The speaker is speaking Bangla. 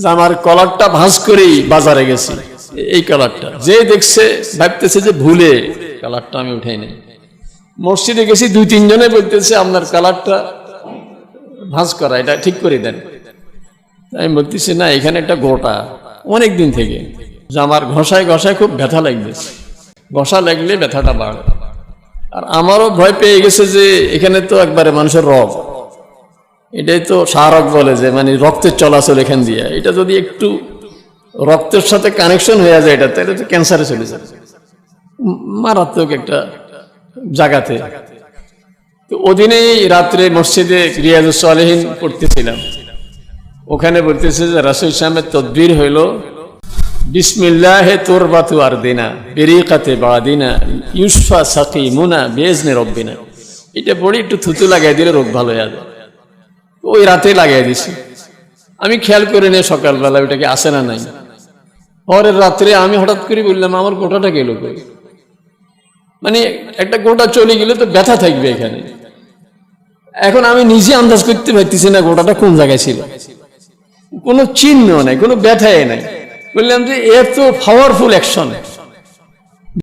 যে আমার কলারটা ভাঁজ করেই বাজারে গেছি। এই কালারটা যে দেখছে, ভাবতেছে যে ভুলে কালারটা আমি উঠাই নাই। মসজিদে গেছি, দুই তিনজনে বলতেছে, আপনার কালারটা ভাঁজ করা, এটা ঠিক করে দেন। আমি বলতেছি, না, এখানে একটা গোটা অনেক দিন থেকে। যে আমার ঘষায় ঘষায় খুব ব্যথা লাগতেছে ঘষা লাগলে ব্যথাটা বাড়ে। আর আমারও ভয় পেয়ে গেছে যে এখানে তো একবারে মানুষের রব। এটাই তো সারক বলে যে মানে রক্তের চলাচল এখান দিয়ে। এটা যদি একটু রক্তের সাথে কানেকশন হয়ে যায় এটা তাহলে তো ক্যান্সারে চলে যাবে। মারাত্মক একটা জায়গাতে। তো ওদিনেই রাত্রে মসজিদে রিয়াজুস সালেহীন পড়তেছিলাম। ওখানে বলতেছে যে, রাসুল ইসলামের তদবির হইল, বিসমিল্লাহে তোর বাতু আর দিনা বেরিকাতে বাদিনা, ইউসফা সাকি মুনা বেজনে রব্বিনা। এটা পড়ে একটু থুতু লাগাই দিলে রোগ ভালো হয়ে যাবে। ওই রাতে লাগাই দিছি। আমি খেয়াল করে নিয়ে সকালবেলা ওটাকে আসে না নাই। পরের রাত্রে আমি হঠাৎ করে বললাম, আমার গোটাটা গেল মানে একটা গোটা চলে গেলে তো ব্যথা থাকবে এখানে। এখন আমি নিজে আন্দাজ করতে পারতেছি না গোটাটা কোন জায়গায় ছিল। কোনো চিহ্ন নাই, কোনো ব্যথাই নাই। বললাম যে, এত পাওয়ারফুল অ্যাকশন